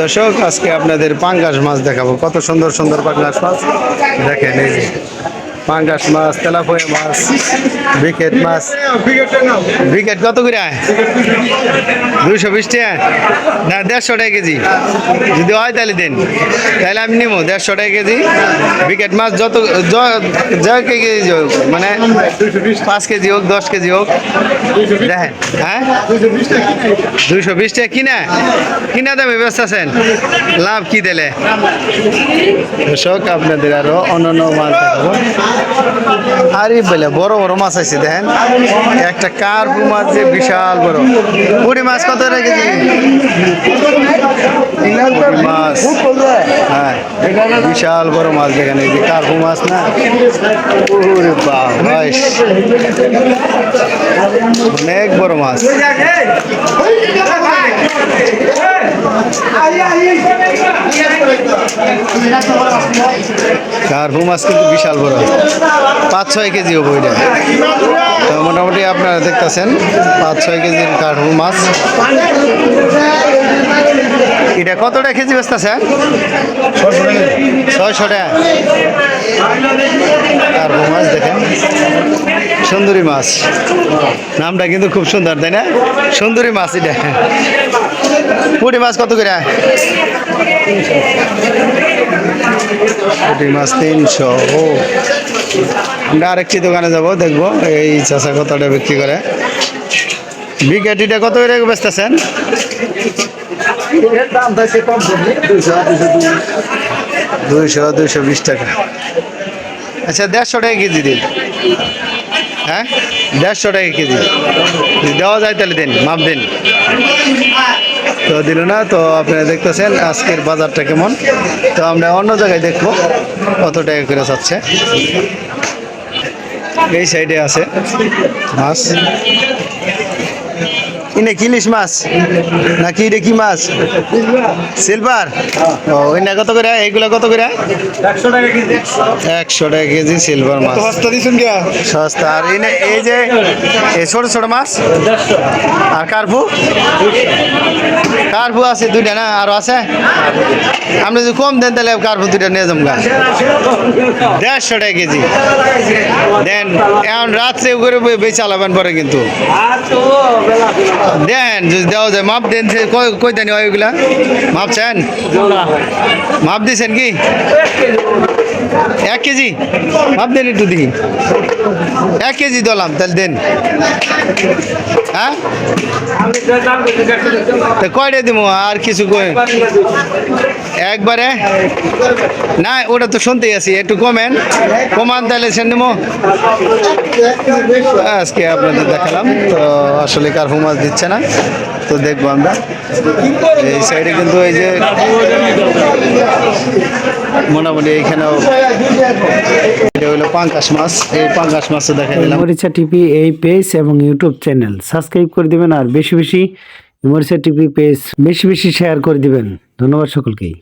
দর্শক আজকে আপনাদের পাঙ্গাস মাছ দেখাবো। কত সুন্দর সুন্দর পাঙ্গাস মাছ। দেখেন এই যে। পাঙ্গাস মাছ, তেলাপয়া মাছ বিকেট মাছ। বিকেট কত করে? দুশো বিশ টাকা। না, দেড়শো টাকা কেজি। যদি হয় তাহলে দেন। তাহলে আমি নিবো দেড়শো টাকা কেজি। বিকেট মাছ যত, য- কেজি হোক মানে পাঁচ কেজি হোক, দশ কেজি হোক। দেখেন হ্যাঁ? দুশো বিশ টাকা কিনা? কিনা দামে ব্যস্ত আছেন লাভ কি দিলে দর্শক, আপনাদের আরও অন্যান্য মাছ দেখাবো। আরে বলে, বড় বড় মাছ আছে, দেখেন। একটা কার মাছ যে বিশাল বড়। পুরি মাছ কত রেখেছি? মাছ। বিশাল বড় মাছ দেখেন এই যে কার্পু মাছ না? ভাই অনেক বড় মাছ। কার্পু মাছ কিন্তু বিশাল বড়। পাঁচ, ছয় কেজি হবে তো মোটামুটি আপনারা দেখতেছেন, পাঁচ, ছয় কেজির কার্পু মাছ। এটা কতটা কেজি বেচতেছে ছয়শো টাকা। কার্পু মাছ দেখেন। সুন্দরী মাছ। নামটা কিন্তু খুব সুন্দর তাই না? সুন্দরী মাছ এটা। পুঁটি মাছ কত করে? পুঁটি মাছ তিনশো। ও। আমরা আরেকটি দোকানে যাব দেখব এই চাষা কতটা বিক্রি করে। বিকেটিটা কত করে বেচতেছেন দুইশো দুইশো বিশ টাকা। আচ্ছা দেড়শো টাকা কেজি দিন। হ্যাঁ? দেড়শো টাকা কেজি। দেওয়া যায় তাহলে দিন, মাপ দিন। তো দিল না, তো আপনারা দেখতেছেন আজকের বাজারটা কেমন। তো আমরা অন্য জায়গায় দেখব কত টাকা করে যাচ্ছে। এই সাইডে আছে মাছ। ইনে কিলিশ মাছ? নাকি এটা কি মাছ? সিলভার? ও ইনা কত করে? এইগুলা কত করে? একশো টাকা কেজি। সিলভার মাছ। সস্তা দিছেন কে? সস্তা। আর এনে এই যে এই ছোট ছোট মাছ? আর কার্পু? কার্পু আছে দুইটা না? আরও আছে? আপনি যদি কম দেন তাহলে কার্পু দুইটা নিয়ে যাব গা। দেড়শো টাকা কেজি। দেন এখন রাত্রে করে বেশি চালাবেন পরে কিন্তু। দেন যদি দেওয়া যায় মাপ দেন কই- দেন ওইগুলা? মাপ চান? মাপ দিছেন কি? এক কেজি? মাপ দেন একটু দেখি। এক কেজি দিলাম, তাহলে দেন। হ্যাঁ? কয়টা দিব আর কিছু একবারে? না, ওটা তো শুনতেই আছি, একটু কমেন। কমান তাহলে সে নেব আজকে আপনাদের দেখালাম, তো আসলে কার্পু মাছ দিচ্ছে না, তো দেখব আমরা। এই সাইডে কিন্তু এই যে মোটামুটি এইখানেও পাঙ্কাশ মাছ। এই পাঙ্কাশ মাছও দেখা দিলাম মরিচা টিভি এই পেজ এবং ইউটিউব চ্যানেল। সাবস্ক্রাইব করে দিবেন আর বেশি বেশি মরিচা টিভি পেজ বেশি বেশি শেয়ার করে দিবেন। ধন্যবাদ সকলকেই।